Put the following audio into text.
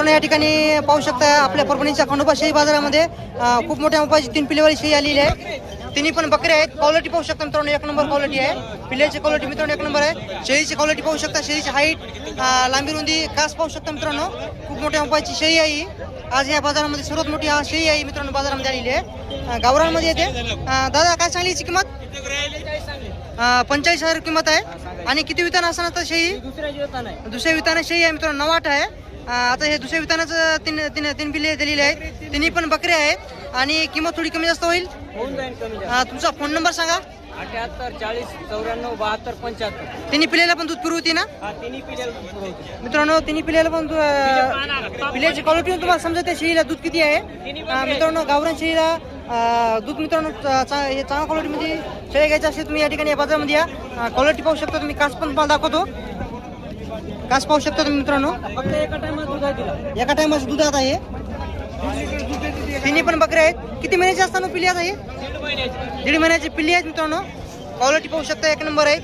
मित्रांनो या ठिकाणी पाहू शकता आपल्या परभणीच्या खंडोबा शेळी बाजारामध्ये खूप मोठ्या मापाची तीन पिल्लेवाली शेळी आलेली आहे. तिन्ही पण बकरे आहेत. क्वालिटी पाहू शकता मित्रांनो एक नंबर क्वालिटी आहे. पिल्ल्याची क्वालिटी मित्रांनो एक नंबर आहे. शेळीची क्वालिटी पाहू शकता शेळीची हाईट लांबी रुंदी खास पाहू शकता मित्रांनो खूप मोठ्या मापाची शेळी आहे ही. आज या बाजारामध्ये सर्वात मोठी हा शेळी आहे मित्रांनो बाजारामध्ये आलेली आहे. गावरानमध्ये येते. दादा काय सांगली याची किंमत? पंचेचाळीस हजार किंमत आहे. आणि किती वितान असणार तर शेळी दुसऱ्या विताना शेळी आहे मित्रांनो नवाट आहे. अं, आता हे दुसऱ्या वितानाचं तीन तीन तीन बिल्ले दिलेले आहेत. तिन्ही पण बकरे आहेत. आणि किंमत थोडी कमी जास्त होईल? तुमचा फोन नंबर सांगा. अठ्याहत्तर चाळीस चौऱ्याण्णव बहात्तर पंच्याहत्तर. तिन्ही पिल्ल्याला पण दूध पुरवते ना? हा तिन्ही पुरवतो. मित्रांनो तिन्ही पिल्ल्याला पण अं, पिल्ल्याची क्वालिटी तुम्हाला समजते त्या शेळीला दूध किती आहे. अं, मित्रांनो गावरान शेळीला अं, दूध मित्रांनो चा- चा- हे चांगल्या क्वालिटीमध्ये शेळी घ्यायची असेल तुम्ही या ठिकाणी या बाजारामध्ये या. क्वालिटी पाहू शकता तुम्ही. कास पण तुम्हाला दाखवतो. कास पाहू शकता तुम्ही मित्रांनो. फक्त एका टायमात दूध आहे तिला. एका टायमाचं दूध आता हे तिन्ही पण बकरे आहेत. किती महिन्याची असताना पिल्ली आता हे? दीड महिन्याची दीड महिन्याची पिल्ली आहेत मित्रांनो. क्वालिटी पाहू शकता एक नंबर आहे.